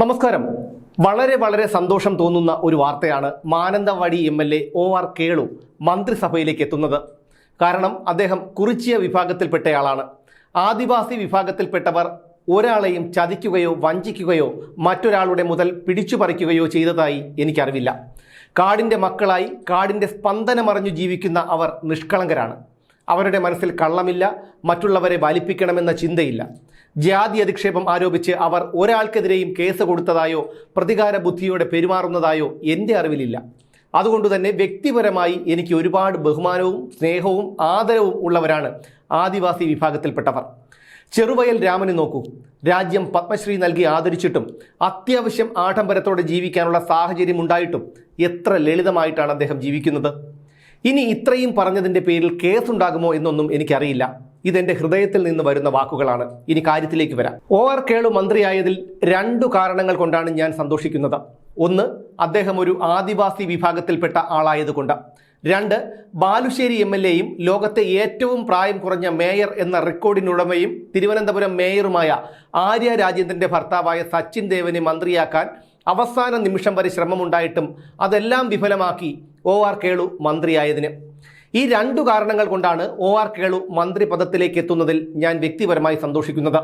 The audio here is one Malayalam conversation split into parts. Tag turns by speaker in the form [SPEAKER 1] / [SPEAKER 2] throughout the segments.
[SPEAKER 1] നമസ്കാരം. വളരെ വളരെ സന്തോഷം തോന്നുന്ന ഒരു വാർത്തയാണ് Mananthavady M L A O R Kelu മന്ത്രിസഭയിലേക്ക് എത്തുന്നത്. കാരണം അദ്ദേഹം കുറിച്ചിയ വിഭാഗത്തിൽപ്പെട്ടയാളാണ്. ആദിവാസി വിഭാഗത്തിൽപ്പെട്ടവർ ഒരാളെയും ചതിക്കുകയോ വഞ്ചിക്കുകയോ മറ്റൊരാളുടെ മുതൽ പിടിച്ചുപറിക്കുകയോ ചെയ്തതായി എനിക്കറിവില്ല. കാടിന്റെ മക്കളായി കാടിന്റെ സ്പന്ദനമറിഞ്ഞു ജീവിക്കുന്ന അവർ നിഷ്കളങ്കരാണ്. അവരുടെ മനസ്സിൽ കള്ളമില്ല മറ്റുള്ളവരെ വലിപ്പിക്കണമെന്ന ചിന്തയില്ല. ജാതി അധിക്ഷേപം ആരോപിച്ച് അവർ ഒരാൾക്കെതിരെയും കേസ് കൊടുത്തതായോ പ്രതികാര ബുദ്ധിയോടെ പെരുമാറുന്നതായോ എന്റെ അറിവിലില്ല. അതുകൊണ്ട് തന്നെ വ്യക്തിപരമായി എനിക്ക് ഒരുപാട് ബഹുമാനവും സ്നേഹവും ആദരവും ഉള്ളവരാണ് ആദിവാസി വിഭാഗത്തിൽപ്പെട്ടവർ. ചെറുവയൽ രാമനെ നോക്കൂ. രാജ്യം പത്മശ്രീ നൽകി ആദരിച്ചിട്ടും അത്യാവശ്യം ആഡംബരത്തോടെ ജീവിക്കാനുള്ള സാഹചര്യം ഉണ്ടായിട്ടും എത്ര ലളിതമായിട്ടാണ് അദ്ദേഹം ജീവിക്കുന്നത്? ഇനി ഇത്രയും പറഞ്ഞതിന്റെ പേരിൽ കേസുണ്ടാകുമോ എന്നൊന്നും എനിക്കറിയില്ല. ഇതെന്റെ ഹൃദയത്തിൽ നിന്ന് വരുന്ന വാക്കുകളാണ്. ഇനി കാര്യത്തിലേക്ക് വരാം. ഒ ആർ കേളു മന്ത്രിയായതിൽ രണ്ടു കാരണങ്ങൾ കൊണ്ടാണ് ഞാൻ സന്തോഷിക്കുന്നത്. ഒന്ന് അദ്ദേഹം ഒരു ആദിവാസി വിഭാഗത്തിൽപ്പെട്ട ആളായതുകൊണ്ട്. രണ്ട് ബാലുശ്ശേരി എം എൽ എയും ലോകത്തെ ഏറ്റവും പ്രായം കുറഞ്ഞ മേയർ എന്ന റെക്കോർഡിനുടമയും തിരുവനന്തപുരം മേയറുമായ ആര്യ രാജേന്ദ്രന്റെ ഭർത്താവായ സച്ചിൻ ദേവനെ മന്ത്രിയാക്കാൻ അവസാന നിമിഷം വരെ ശ്രമമുണ്ടായിട്ടും അതെല്ലാം വിഫലമാക്കി ഒ ആർ കേളു മന്ത്രിയായതിന്. ഈ രണ്ടു കാരണങ്ങൾ കൊണ്ടാണ് ഒ ആർ കേളു മന്ത്രി പദത്തിലേക്ക് എത്തുന്നതിൽ ഞാൻ വ്യക്തിപരമായി സന്തോഷിക്കുന്നത്.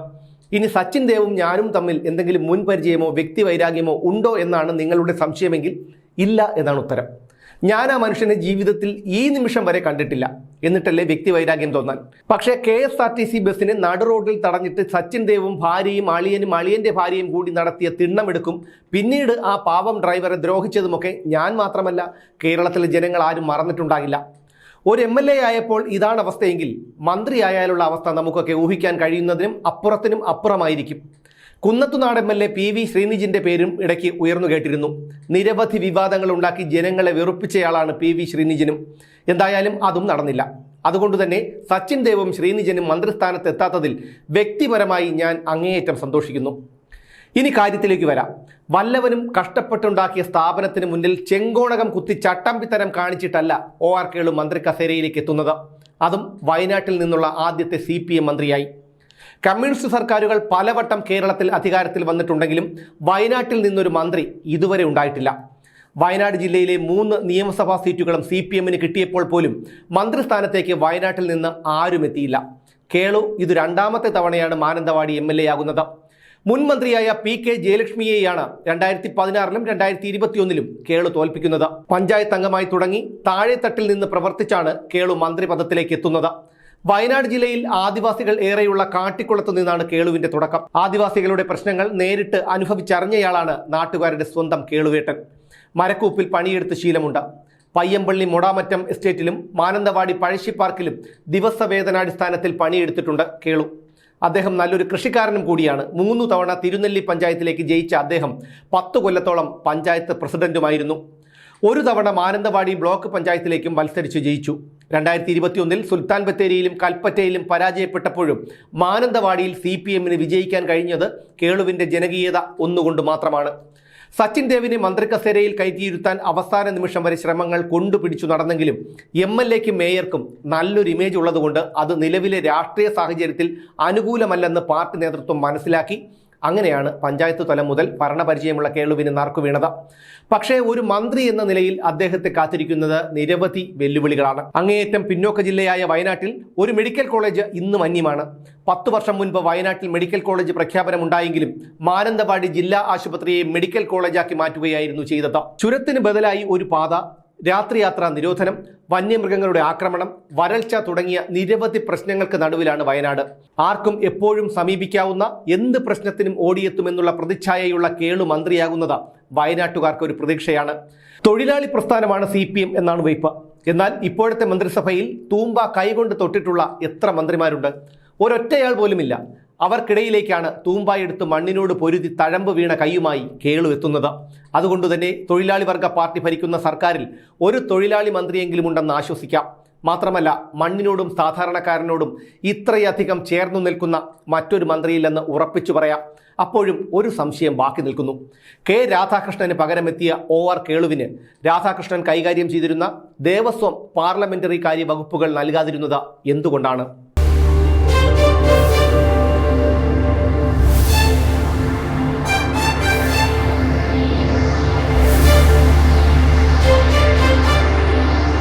[SPEAKER 1] ഇനി സച്ചിൻ ദേവും ഞാനും തമ്മിൽ എന്തെങ്കിലും മുൻപരിചയമോ വ്യക്തി വൈരാഗ്യമോ ഉണ്ടോ എന്നാണ് നിങ്ങളുടെ സംശയമെങ്കിൽ ഇല്ല എന്നാണ് ഉത്തരം. ഞാൻ ആ മനുഷ്യനെ ജീവിതത്തിൽ ഈ നിമിഷം വരെ കണ്ടിട്ടില്ല. എന്നിട്ടല്ലേ വ്യക്തി വൈരാഗ്യം തോന്നാൻ. പക്ഷേ K S R T C ബസ്സിന് നടു റോഡിൽ തടഞ്ഞിട്ട് സച്ചിൻ ദേവും ഭാര്യയും അളിയനും അളിയന്റെ ഭാര്യയും കൂടി നടത്തിയ തിണ്ണമെടുക്കും പിന്നീട് ആ പാവം ഡ്രൈവറെ ദ്രോഹിച്ചതുമൊക്കെ ഞാൻ മാത്രമല്ല. കേരളത്തിലെ ജനങ്ങൾ ആരും മറന്നിട്ടുണ്ടാകില്ല. ഒരു എം എൽ എ ആയപ്പോൾ ഇതാണ് അവസ്ഥയെങ്കിൽ മന്ത്രിയായാലുള്ള അവസ്ഥ നമുക്കൊക്കെ ഊഹിക്കാൻ കഴിയുന്നതിനും അപ്പുറത്തിനും അപ്പുറമായിരിക്കും. Kunnathunad M L A P V ശ്രീനിജിന്റെ പേരും ഇടയ്ക്ക് ഉയർന്നു കേട്ടിരുന്നു. നിരവധി വിവാദങ്ങൾ ഉണ്ടാക്കി ജനങ്ങളെ വെറുപ്പിച്ചയാളാണ് പി വി ശ്രീനിജിനും. എന്തായാലും അതും നടന്നില്ല. അതുകൊണ്ട് തന്നെ സച്ചിൻ ദേവും ശ്രീനിജനും മന്ത്രിസ്ഥാനത്ത് എത്താത്തതിൽ വ്യക്തിപരമായി ഞാൻ അങ്ങേയറ്റം സന്തോഷിക്കുന്നു. ഇനി കാര്യത്തിലേക്ക് വരാം. വല്ലവനും കഷ്ടപ്പെട്ടുണ്ടാക്കിയ സ്ഥാപനത്തിന് മുന്നിൽ ചെങ്കോണകം കുത്തി ചട്ടമ്പിത്തരം കാണിച്ചിട്ടല്ല ഒ ആർ കേളു മന്ത്രി കസേരയിലേക്ക് എത്തുന്നത്. അതും വയനാട്ടിൽ നിന്നുള്ള ആദ്യത്തെ സി മന്ത്രിയായി. കമ്മ്യൂണിസ്റ്റ് സർക്കാരുകൾ പലവട്ടം കേരളത്തിൽ അധികാരത്തിൽ വന്നിട്ടുണ്ടെങ്കിലും വയനാട്ടിൽ നിന്നൊരു മന്ത്രി ഇതുവരെ ഉണ്ടായിട്ടില്ല. വയനാട് ജില്ലയിലെ മൂന്ന് നിയമസഭാ സീറ്റുകളും സി പി എമ്മിന് കിട്ടിയപ്പോൾ പോലും മന്ത്രിസ്ഥാനത്തേക്ക് വയനാട്ടിൽ നിന്ന് ആരും എത്തിയില്ല കേളു ഇത് രണ്ടാമത്തെ തവണയാണ് മാനന്തവാടി എം എൽ എ ആകുന്നത്. മുൻ മന്ത്രിയായ പി കെ ജയലക്ഷ്മിയെയാണ് രണ്ടായിരത്തി പതിനാറിലും രണ്ടായിരത്തി ഇരുപത്തിയൊന്നിലും കേളു തോൽപ്പിക്കുന്നത്. പഞ്ചായത്ത് അംഗമായി തുടങ്ങി താഴെത്തട്ടിൽ നിന്ന് പ്രവർത്തിച്ചാണ് കേളു മന്ത്രി പദത്തിലേക്ക് എത്തുന്നത്. വയനാട് ജില്ലയിൽ ആദിവാസികൾ ഏറെയുള്ള കാട്ടിക്കുളത്ത് നിന്നാണ് കേളുവിന്റെ തുടക്കം. ആദിവാസികളുടെ പ്രശ്നങ്ങൾ നേരിട്ട് അനുഭവിച്ചറിഞ്ഞയാളാണ് നാട്ടുകാരുടെ സ്വന്തം കേളുവേട്ടൻ. മരക്കൂപ്പിൽ പണിയെടുത്ത് ശീലമുണ്ട്. പയ്യമ്പള്ളി മൊടാമറ്റം എസ്റ്റേറ്റിലും മാനന്തവാടി പഴശ്ശി പാർക്കിലും ദിവസവേതനാടിസ്ഥാനത്തിൽ പണിയെടുത്തിട്ടുണ്ട് കേളു. അദ്ദേഹം നല്ലൊരു കൃഷിക്കാരനും കൂടിയാണ്. മൂന്ന് തവണ തിരുനെല്ലി പഞ്ചായത്തിലേക്ക് ജയിച്ച അദ്ദേഹം പത്തു കൊല്ലത്തോളം പഞ്ചായത്ത് പ്രസിഡന്റുമായിരുന്നു. ഒരു തവണ മാനന്തവാടി ബ്ലോക്ക് പഞ്ചായത്തിലേക്കും മത്സരിച്ച് ജയിച്ചു. രണ്ടായിരത്തി ഇരുപത്തിയൊന്നിൽ സുൽത്താൻ ബത്തേരിയിലും കൽപ്പറ്റയിലും പരാജയപ്പെട്ടപ്പോഴും മാനന്തവാടിയിൽ സി പി എമ്മിന് വിജയിക്കാൻ കഴിഞ്ഞത് കേളുവിന്റെ ജനകീയത ഒന്നുകൊണ്ട് മാത്രമാണ്. സച്ചിൻ ദേവിനെ മന്ത്രി കസേരയിൽ കയറ്റിയിരുത്താൻ അവസാന നിമിഷം വരെ ശ്രമങ്ങൾ കൊണ്ടുപിടിച്ചു നടന്നെങ്കിലും എം എൽ എക്കും മേയർക്കും നല്ലൊരു ഇമേജ് ഉള്ളതുകൊണ്ട് അത് നിലവിലെ രാഷ്ട്രീയ സാഹചര്യത്തിൽ അനുകൂലമല്ലെന്ന് പാർട്ടി നേതൃത്വം മനസ്സിലാക്കി. അങ്ങനെയാണ് പഞ്ചായത്ത് തലം മുതൽ ഭരണപരിചയമുള്ള കേളുവിന് നാർക്കു വീണത്. പക്ഷേ ഒരു മന്ത്രി എന്ന നിലയിൽ അദ്ദേഹത്തെ കാത്തിരിക്കുന്നത് നിരവധി വെല്ലുവിളികളാണ്. അങ്ങേയറ്റം പിന്നോക്ക ജില്ലയായ വയനാട്ടിൽ ഒരു മെഡിക്കൽ കോളേജ് ഇന്നും അന്യമാണ്. പത്തു വർഷം മുൻപ് വയനാട്ടിൽ മെഡിക്കൽ കോളേജ് പ്രഖ്യാപനമുണ്ടായെങ്കിലും മാനന്തവാടി ജില്ലാ ആശുപത്രിയെ മെഡിക്കൽ കോളേജാക്കി മാറ്റുകയായിരുന്നു ചെയ്തത്. ചുരത്തിന് ബദലായി ഒരു പാത രാത്രിയാത്രാ നിരോധനം വന്യമൃഗങ്ങളുടെ ആക്രമണം വരൾച്ച തുടങ്ങിയ നിരവധി പ്രശ്നങ്ങൾക്ക് നടുവിലാണ് വയനാട്. ആർക്കും എപ്പോഴും സമീപിക്കാവുന്ന എന്ത് പ്രശ്നത്തിനും ഓടിയെത്തുമെന്നുള്ള പ്രതിച്ഛായയുള്ള കേളു മന്ത്രിയാകുന്നത് വയനാട്ടുകാർക്ക് ഒരു പ്രതീക്ഷയാണ്. തൊഴിലാളി പ്രസ്ഥാനമാണ് സി എന്നാണ് വയ്പ് എന്നാൽ ഇപ്പോഴത്തെ മന്ത്രിസഭയിൽ തൂമ്പ കൈകൊണ്ട് തൊട്ടിട്ടുള്ള എത്ര മന്ത്രിമാരുണ്ട്? ഒരൊറ്റയാൾ പോലുമില്ല. അവർക്കിടയിലേക്കാണ് തൂമ്പായെടുത്ത് മണ്ണിനോട് പൊരുതി തഴമ്പ് വീണ കൈയുമായി കേളു എത്തുന്നത്. അതുകൊണ്ട് തന്നെ തൊഴിലാളി വർഗ പാർട്ടി ഭരിക്കുന്ന സർക്കാരിൽ ഒരു തൊഴിലാളി മന്ത്രിയെങ്കിലും ഉണ്ടെന്ന് ആശ്വസിക്കാം. മാത്രമല്ല മണ്ണിനോടും സാധാരണക്കാരനോടും ഇത്രയധികം ചേർന്നു നിൽക്കുന്ന മറ്റൊരു മന്ത്രിയില്ലെന്ന് ഉറപ്പിച്ചു പറയാം. അപ്പോഴും ഒരു സംശയം ബാക്കി നിൽക്കുന്നു. കെ രാധാകൃഷ്ണന് പകരമെത്തിയ ഒ ആർ കേളുവിന് രാധാകൃഷ്ണൻ കൈകാര്യം ചെയ്തിരുന്ന ദേവസ്വം പാർലമെന്ററി കാര്യ വകുപ്പുകൾ നൽകാതിരുന്നത് എന്തുകൊണ്ടാണ്?